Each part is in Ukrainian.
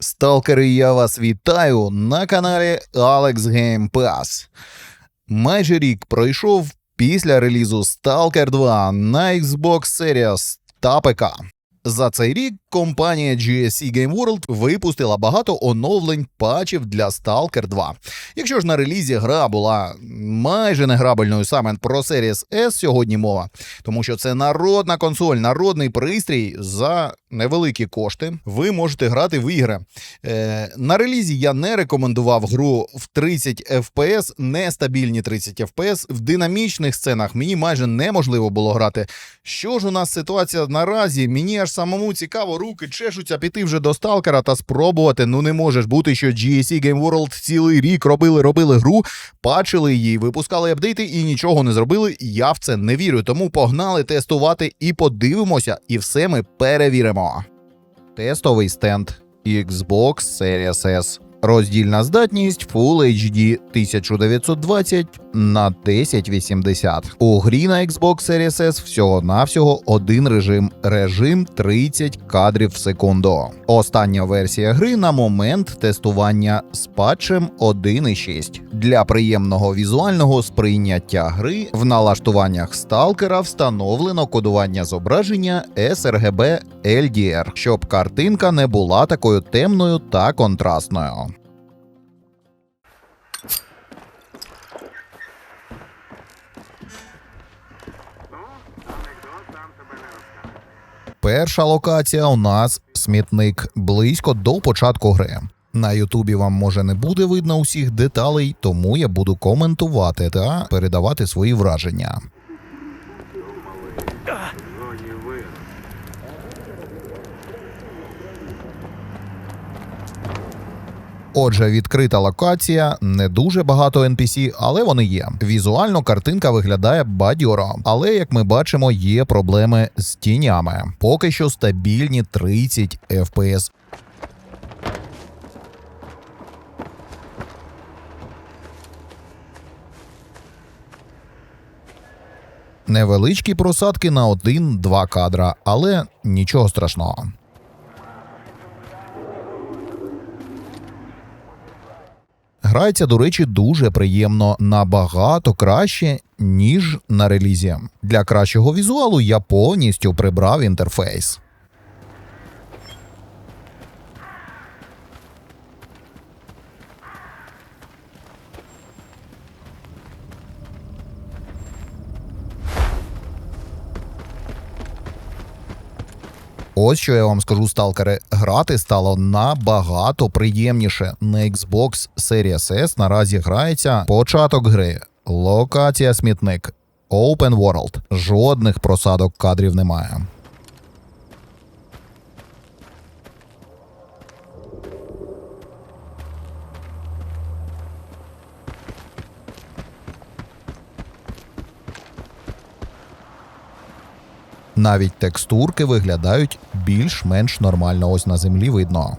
Сталкери, я вас вітаю на каналі Alex Game Pass. Майже рік пройшов після релізу Stalker 2 на Xbox Series та ПК. За цей рік компанія GSC Game World випустила багато оновлень патчів для Stalker 2. Якщо ж на релізі гра була майже неграбельною саме про Series S сьогодні мова, тому що це народна консоль, народний пристрій за невеликі кошти. Ви можете грати в ігри. Е, на релізі я не рекомендував гру в 30 FPS, нестабільні 30 FPS. В динамічних сценах мені майже неможливо було грати. Що ж у нас ситуація наразі? Мені аж самому цікаво, руки чешуться піти вже до сталкера та спробувати. Ну не може бути, що GSC Game World цілий рік робили, робили гру, пачили її, випускали апдейти і нічого не зробили. Я в це не вірю. Тому погнали тестувати і подивимося, і все ми перевіримо. Тестовий стенд Xbox Series S. Роздільна здатність Full HD 1920 на 1080. У грі на Xbox Series S всього-навсього один режим режим 30 кадрів в секунду. Остання версія гри на момент тестування з патчем 1.6. Для приємного візуального сприйняття гри в налаштуваннях сталкера встановлено кодування зображення sRGB LDR, щоб картинка не була такою темною та контрастною. Перша локація у нас смітник близько до початку гри. На Ютубі вам може не буде видно усіх деталей, тому я буду коментувати та передавати свої враження. Отже, відкрита локація, не дуже багато NPC, але вони є. Візуально картинка виглядає бадьоро, але як ми бачимо, є проблеми з тінями. Поки що стабільні 30 FPS. Невеличкі просадки на один-два кадра, але нічого страшного. Грається, до речі, дуже приємно, набагато краще, ніж на релізі. Для кращого візуалу я повністю прибрав інтерфейс. Ось що я вам скажу, сталкери, грати стало набагато приємніше. На Xbox Series S наразі грається початок гри, локація смітник, Open World. Жодних просадок кадрів немає. Навіть текстурки виглядають більш-менш нормально. Ось на землі видно.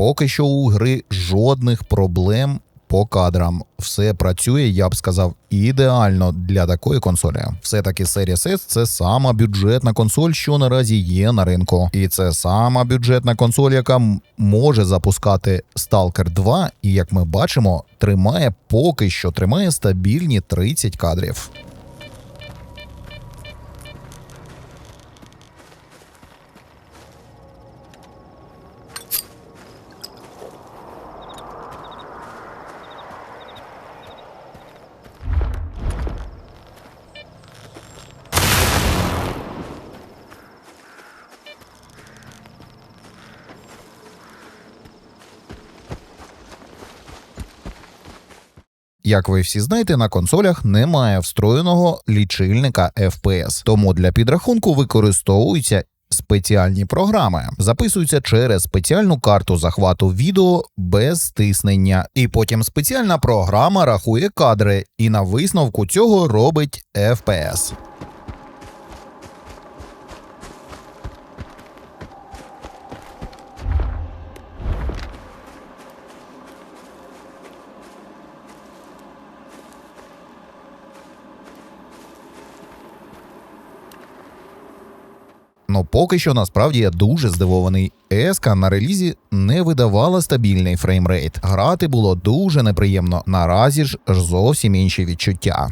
Поки що у гри жодних проблем по кадрам. Все працює, я б сказав, ідеально для такої консолі. Все-таки Series S – це сама бюджетна консоль, що наразі є на ринку. І це сама бюджетна консоль, яка може запускати Stalker 2, і як ми бачимо, тримає поки що тримає стабільні 30 кадрів. Як ви всі знаєте, на консолях немає встроєного лічильника FPS, тому для підрахунку використовуються спеціальні програми, записуються через спеціальну карту захвату відео без стиснення, і потім спеціальна програма рахує кадри, і на висновку цього робить FPS. Ну поки що насправді я дуже здивований. еска на релізі не видавала стабільний фреймрейт. Грати було дуже неприємно. Наразі ж зовсім інші відчуття.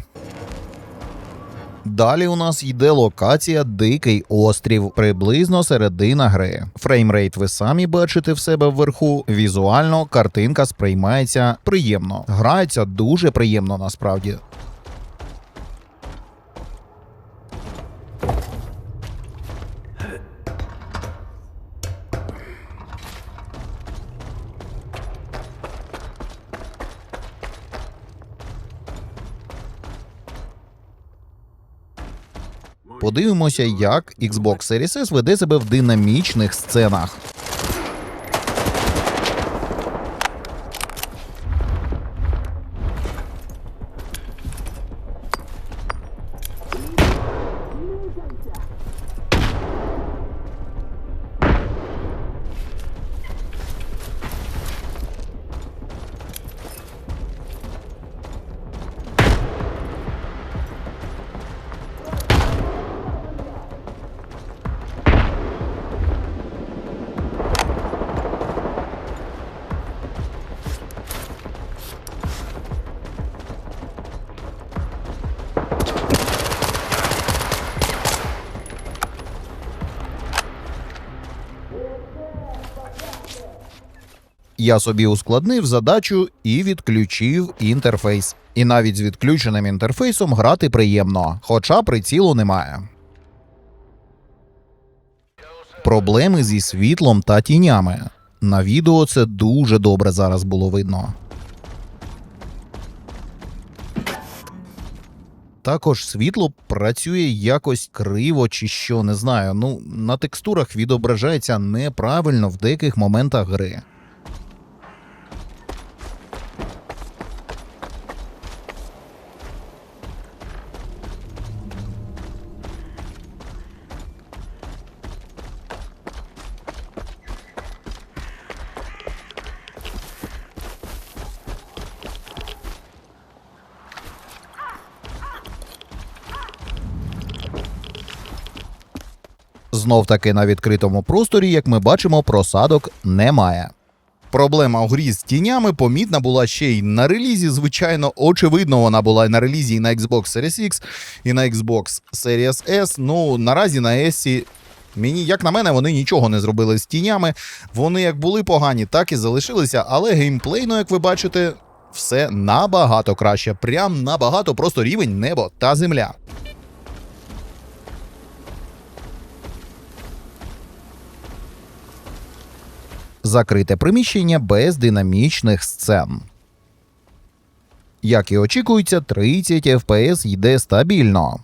Далі у нас йде локація Дикий острів, приблизно середина гри. Фреймрейт ви самі бачите в себе вверху. Візуально картинка сприймається приємно. Грається дуже приємно насправді. Подивимося, як Xbox Series S веде себе в динамічних сценах. Я собі ускладнив задачу і відключив інтерфейс. І навіть з відключеним інтерфейсом грати приємно, хоча прицілу немає. Проблеми зі світлом та тінями. На відео це дуже добре зараз було видно. Також світло працює якось криво чи що, не знаю. Ну, на текстурах відображається неправильно в деяких моментах гри. Знов таки на відкритому просторі, як ми бачимо, просадок немає. Проблема у грі з тінями помітна була ще й на релізі. Звичайно, очевидно, вона була і на релізі і на Xbox Series X, і на Xbox Series S. Ну, наразі на S Мені, як на мене, вони нічого не зробили з тінями. Вони як були погані, так і залишилися, але геймплейно, як ви бачите, все набагато краще. Прям набагато просто рівень небо та земля. Закрите приміщення без динамічних сцен. Як і очікується, 30 FPS йде стабільно.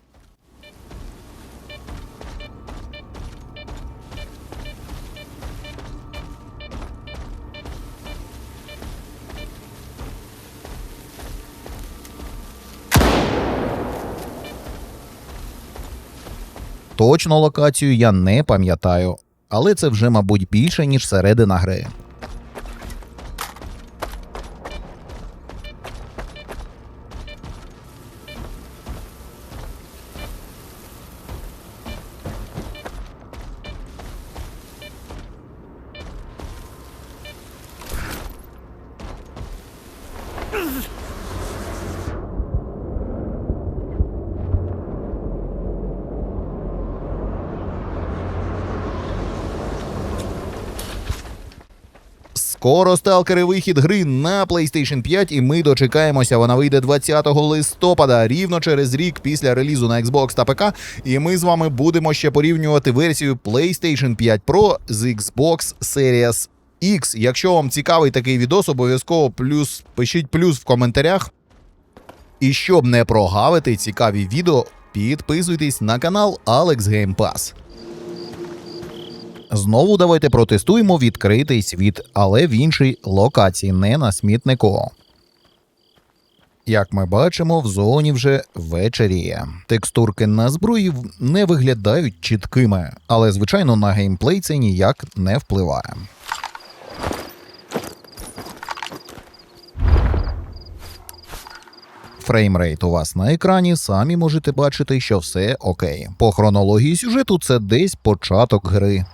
Точно локацію я не пам'ятаю, але це вже, мабуть, більше, ніж середина гри. Скоро сталкери вихід гри на PlayStation 5, і ми дочекаємося. Вона вийде 20 листопада, рівно через рік після релізу на Xbox та ПК. І ми з вами будемо ще порівнювати версію PlayStation 5 Pro з Xbox Series X. Якщо вам цікавий такий відос, обов'язково плюс пишіть плюс в коментарях. І щоб не прогавити цікаві відео, підписуйтесь на канал Alex Game Pass. Знову давайте протестуємо відкритий світ, але в іншій локації, не на смітнику. Як ми бачимо, в зоні вже вечеріє. Текстурки на зброї не виглядають чіткими, але звичайно на геймплей це ніяк не впливає. Фреймрейт у вас на екрані, самі можете бачити, що все окей. По хронології сюжету це десь початок гри.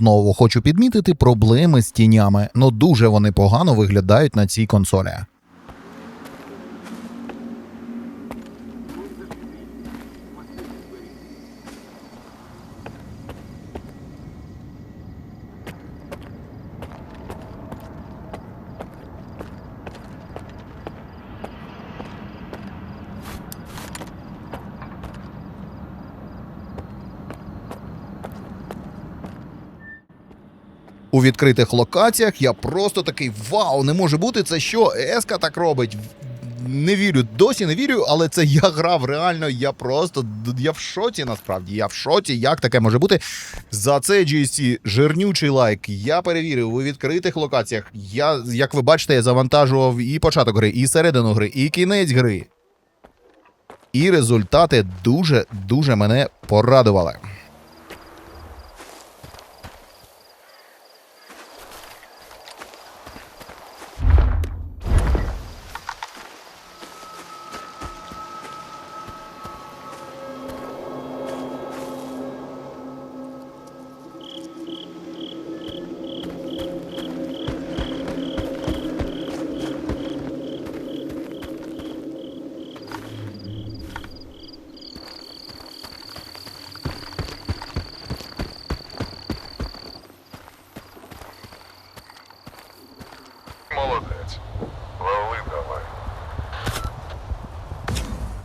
Знову хочу підмітити проблеми з тінями, ну дуже вони погано виглядають на цій консолі. У відкритих локаціях я просто такий вау, не може бути це що? Еска так робить. Не вірю, досі не вірю, але це я грав реально. Я просто я в шоці насправді. Я в шоці, як таке може бути. За це GSC жирнючий лайк. Я перевірив у відкритих локаціях. Я, як ви бачите, я завантажував і початок гри, і середину гри, і кінець гри. І результати дуже дуже мене порадували.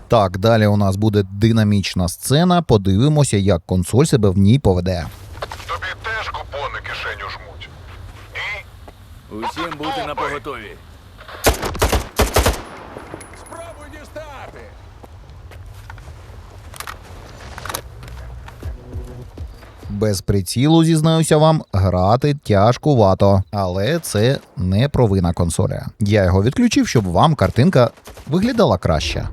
Так, далі у нас буде динамічна сцена. Подивимося, як консоль себе в ній поведе. Тобі теж купони кишеню жмуть. Ні? Усім бути на поготові. Спробуй дістати. Без прицілу, зізнаюся вам, грати тяжкувато, але це не провина консолі. Я його відключив, щоб вам картинка виглядала краще.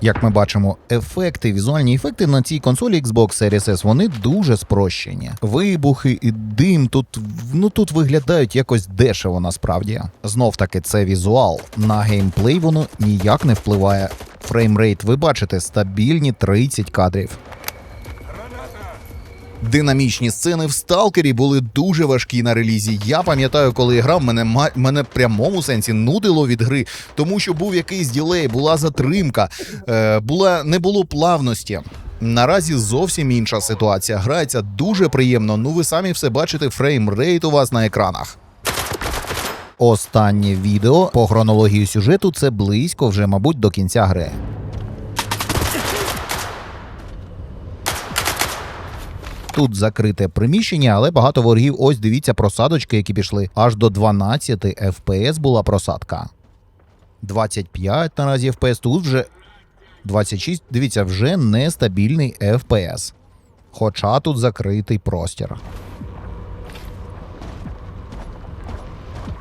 Як ми бачимо, ефекти, візуальні ефекти на цій консолі Xbox Series S, вони дуже спрощені. Вибухи і дим тут ну тут виглядають якось дешево насправді. Знов таки, це візуал. На геймплей воно ніяк не впливає. Фреймрейт, ви бачите, стабільні 30 кадрів. Динамічні сцени в сталкері були дуже важкі на релізі. Я пам'ятаю, коли грав, мене ма- мене в прямому сенсі нудило від гри, тому що був якийсь ділей, була затримка, е, була не було плавності. Наразі зовсім інша ситуація. Грається дуже приємно. Ну ви самі все бачите, фреймрейт у вас на екранах. Останнє відео по хронології сюжету це близько вже, мабуть, до кінця гри. Тут закрите приміщення, але багато ворогів. Ось дивіться просадочки, які пішли. Аж до 12 FPS була просадка. 25 наразі FPS. Тут вже 26. Дивіться, вже нестабільний FPS. Хоча тут закритий простір.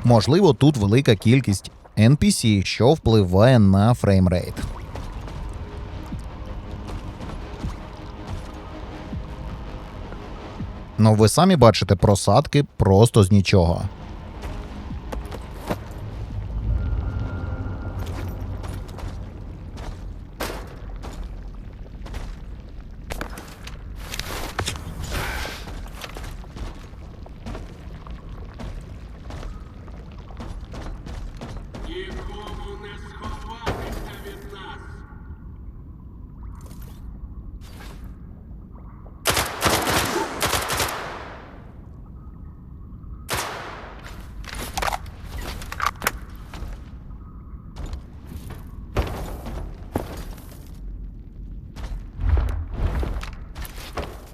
Можливо, тут велика кількість NPC, що впливає на фреймрейт. Ну, ви самі бачите просадки просто з нічого.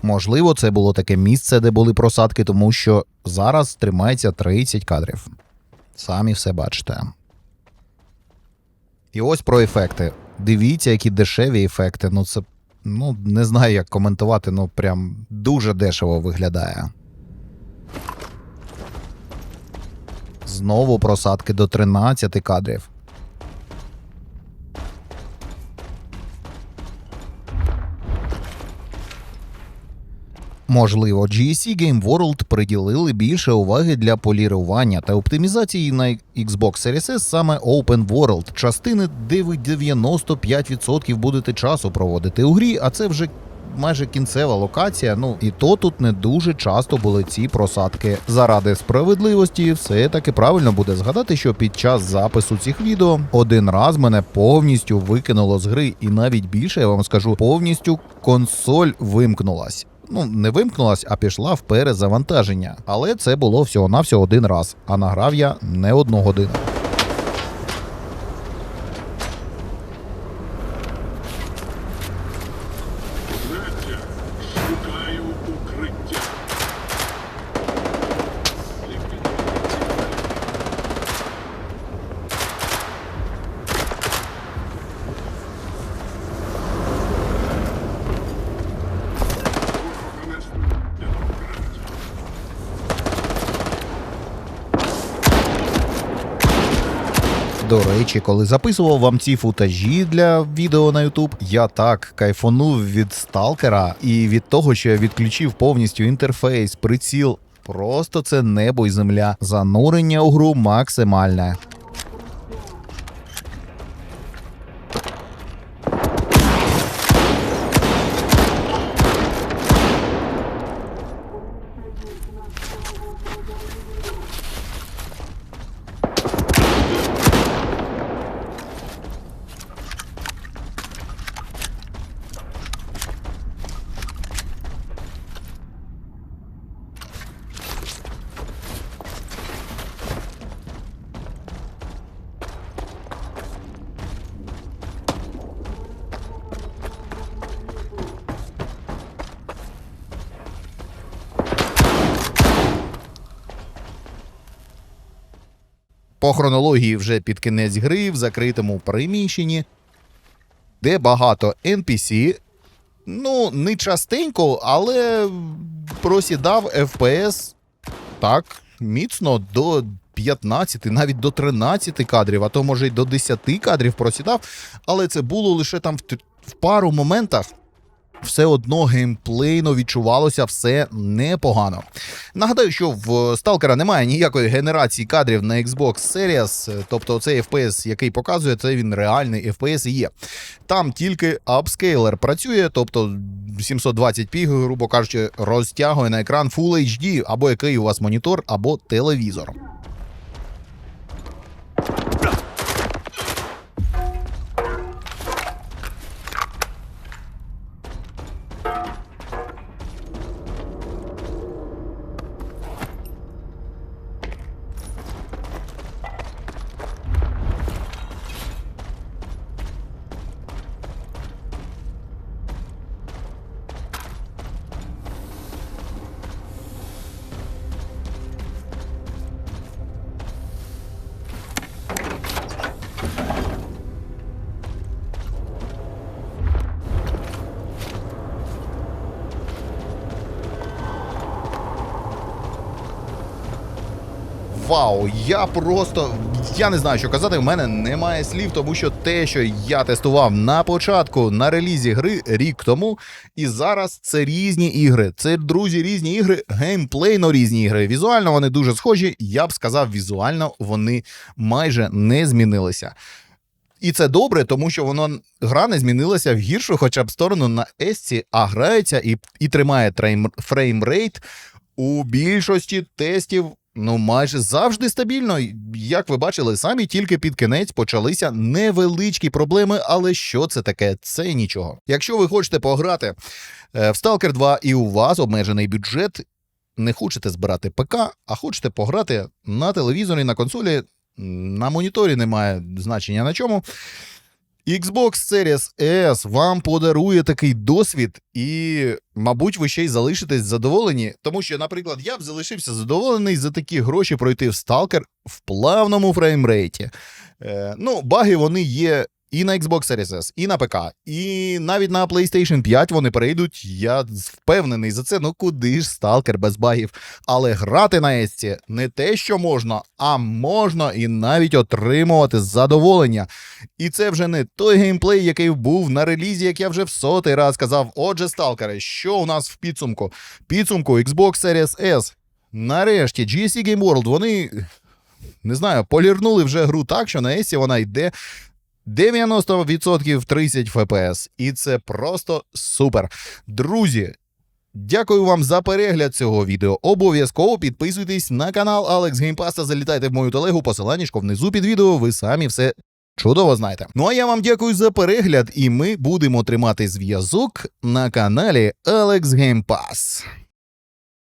Можливо, це було таке місце, де були просадки, тому що зараз тримається 30 кадрів. Самі все бачите. І ось про ефекти. Дивіться, які дешеві ефекти. Ну, це ну, не знаю, як коментувати, ну прям дуже дешево виглядає. Знову просадки до 13 кадрів. Можливо, GSC Game World приділили більше уваги для полірування та оптимізації на Xbox Series S саме Open World, частини, де ви 95% будете часу проводити у грі, а це вже майже кінцева локація. Ну і то тут не дуже часто були ці просадки. Заради справедливості, все таки правильно буде згадати, що під час запису цих відео один раз мене повністю викинуло з гри, і навіть більше я вам скажу, повністю консоль вимкнулась. Ну, не вимкнулась, а пішла в перезавантаження. Але це було всього-навсього один раз, а награв я не одну годину. До речі, коли записував вам ці футажі для відео на YouTube, я так кайфонув від сталкера і від того, що я відключив повністю інтерфейс, приціл. Просто це небо і земля. Занурення у гру максимальне. По хронології вже під кінець гри в закритому приміщенні, де багато NPC. Ну, не частенько, але просідав FPS так, міцно до 15, навіть до 13 кадрів, а то може й до 10 кадрів просідав. Але це було лише там в, в пару моментах. Все одно геймплейно відчувалося все непогано. Нагадаю, що в Сталкера немає ніякої генерації кадрів на Xbox Series, тобто цей FPS, який показує, це він реальний FPS і є. Там тільки апскейлер працює, тобто 720p, грубо кажучи, розтягує на екран Full HD, або який у вас монітор, або телевізор. Вау, я просто я не знаю, що казати. В мене немає слів, тому що те, що я тестував на початку на релізі гри рік тому, і зараз це різні ігри. Це друзі, різні ігри, геймплейно різні ігри. Візуально вони дуже схожі. Я б сказав, візуально вони майже не змінилися. І це добре, тому що воно гра не змінилася в гіршу, хоча б сторону на Есці, а грається і, і тримає фреймрейт у більшості тестів ну майже завжди стабільно. Як ви бачили самі, тільки під кінець почалися невеличкі проблеми, але що це таке? Це нічого. Якщо ви хочете пограти е, в Stalker 2 і у вас обмежений бюджет, не хочете збирати ПК, а хочете пограти на телевізорі, на консолі, на моніторі немає значення на чому. Xbox Series S вам подарує такий досвід, і, мабуть, ви ще й залишитесь задоволені, тому що, наприклад, я б залишився задоволений за такі гроші пройти в Stalker в плавному фреймрейті. Е, ну, баги вони є і на Xbox Series S, і на ПК, і навіть на PlayStation 5 вони перейдуть. Я впевнений за це. Ну куди ж Stalker без багів? Але грати на Есці не те, що можна, а можна і навіть отримувати задоволення. І це вже не той геймплей, який був на релізі, як я вже в сотий раз казав. Отже, сталкери, що у нас в підсумку? Підсумку Xbox Series S. Нарешті GSC Game World, вони не знаю, полірнули вже гру так, що на S вона йде 90% 30 FPS. І це просто супер. Друзі. Дякую вам за перегляд цього відео. Обов'язково підписуйтесь на канал Alex Game Pass та залітайте в мою телегу. Посиланнячко внизу під відео. Ви самі все чудово знаєте. Ну а я вам дякую за перегляд, і ми будемо тримати зв'язок на каналі Game Pass.